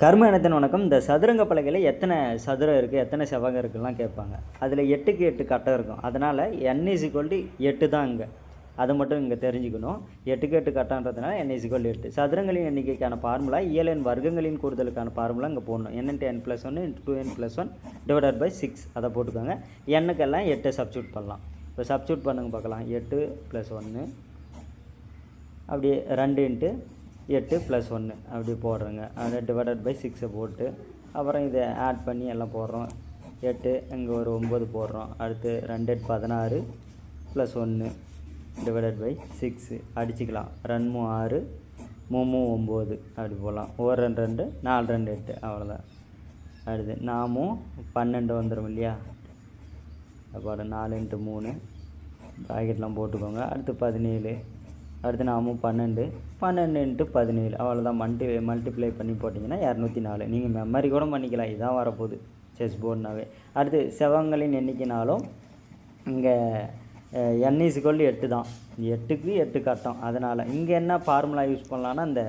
கர்ம இனத்தின் வணக்கம். இந்த சதுரங்க பலகையில் எத்தனை சதுரம் இருக்குது எத்தனை செவ்வகம் இருக்குலாம் கேட்பாங்க. அதில் எட்டுக்கு எட்டு கட்டம் இருக்கும். அதனால் n is எட்டு தான் இங்கே. அதை மட்டும் இங்கே தெரிஞ்சுக்கணும். எட்டுக்கு எட்டு கட்டன்றதுனால n is எட்டு. சதுரங்களின் எண்ணிக்கைக்கான ஃபார்முலா இயலின் வர்க்கங்களின் கூடுதலுக்கான ஃபார்முலா இங்கே போடணும். n இன்ட்டு என் ப்ளஸ் ஒன்று into two n plus one divided by six அதை போட்டுக்கோங்க. எண்ணுக்கெல்லாம் எட்டை சப்ஸ்டியூட் பண்ணலாம். இப்போ சப்ஸ்டியூட் பண்ணுங்க பார்க்கலாம். எட்டு ப்ளஸ் ஒன்று அப்படியே ரெண்டு இன்ட்டு எட்டு ப்ளஸ் ஒன்று அப்படி போடுறோங்க. அதை டிவைடட் பை சிக்ஸை போட்டு அப்புறம் இதை ஆட் பண்ணி எல்லாம் போடுறோம். எட்டு இங்கே ஒரு ஒம்பது போடுறோம். அடுத்து ரெண்டு எட்டு பதினாறு ப்ளஸ் ஒன்று டிவைடட் பை சிக்ஸு அடிச்சுக்கலாம். ரெண்டு ஆறு மூணு ஒம்பது அப்படி போடலாம் ஒரு ரெண்டு ரெண்டு நாலு ரெண்டு எட்டு. அவ்வளோதான் அடுத்து நாமும் பன்னெண்டு வந்துடும் இல்லையா? அப்புறம் நாலு இன்ட்டு மூணு. ப்ராக்கெட்லாம் போட்டுக்கோங்க. அடுத்து பதினேழு. அடுத்து நாமும் பன்னெண்டு. பன்னெண்டு இன்ட்டு பதினேழு. அவ்வளோதான் மல்டி மல்டிப்ளை பண்ணி போட்டிங்கன்னா இரநூத்தி நாலு நீங்கள் மெமரி கூட பண்ணிக்கலாம். இதான் வரப்போகுது. செஸ் போர்டுனாவே அடுத்து செவங்களின் எண்ணிக்கைனாலும் இங்கே என் இஸ்கொல் எட்டு தான். எட்டுக்கு எட்டு கட்டம். அதனால் இங்கே என்ன ஃபார்முலா யூஸ் பண்ணலான்னா அந்த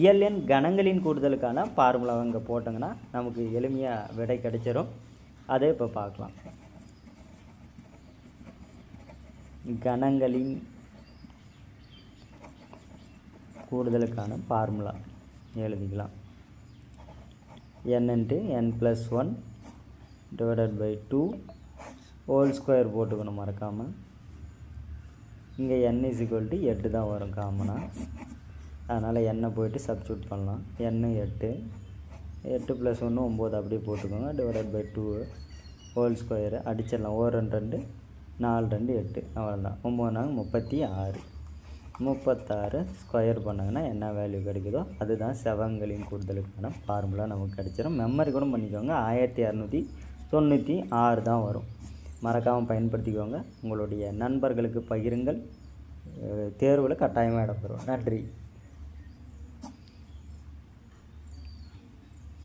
இயல் கணங்களின் கூடுதலுக்கான ஃபார்முலா இங்கே போட்டோங்கன்னா நமக்கு எளிமையாக விடை கிடைச்சிரும். அதை இப்போ பார்க்கலாம். கணங்களின் கூடுதலுக்கான ஃபார்முலா எழுதிக்கலாம். N into n plus one divided by two whole square போட்டுக்கணும் மறக்காமல் இங்கே என் இஸ் equal எட்டு தான் வரும் காமனாக அதனால் எண்ணெய் போயிட்டு சப்ஸ்டியூட் பண்ணலாம். எண்ணெய் எட்டு. எட்டு ப்ளஸ் ஒன்று ஒம்பது அப்படியே போட்டுக்கோங்க. Divided by two whole square அடிச்சிடலாம். ஓ ரெண்டு ரெண்டு நாலு ரெண்டு எட்டு. அவ்வளோதான் ஒம்பது நாள் முப்பத்தி ஆறு. முப்பத்தாறு ஸ்கொயர் பண்ணாங்கன்னா என்ன வேல்யூ கிடைக்குதோ அதுதான் செவங்களின் கூடுதலுக்கான ஃபார்முலா நமக்கு கிடைச்சிடும் மெமரி கூட பண்ணிக்கோங்க. ஆயிரத்தி இரநூத்தி தொண்ணூற்றி ஆறு தான் வரும். மறக்காமல் பயன்படுத்திக்கோங்க. உங்களுடைய நண்பர்களுக்கு பகிருங்கள். தேர்வில் கட்டாயமாக இடம்பெறும் நன்றி.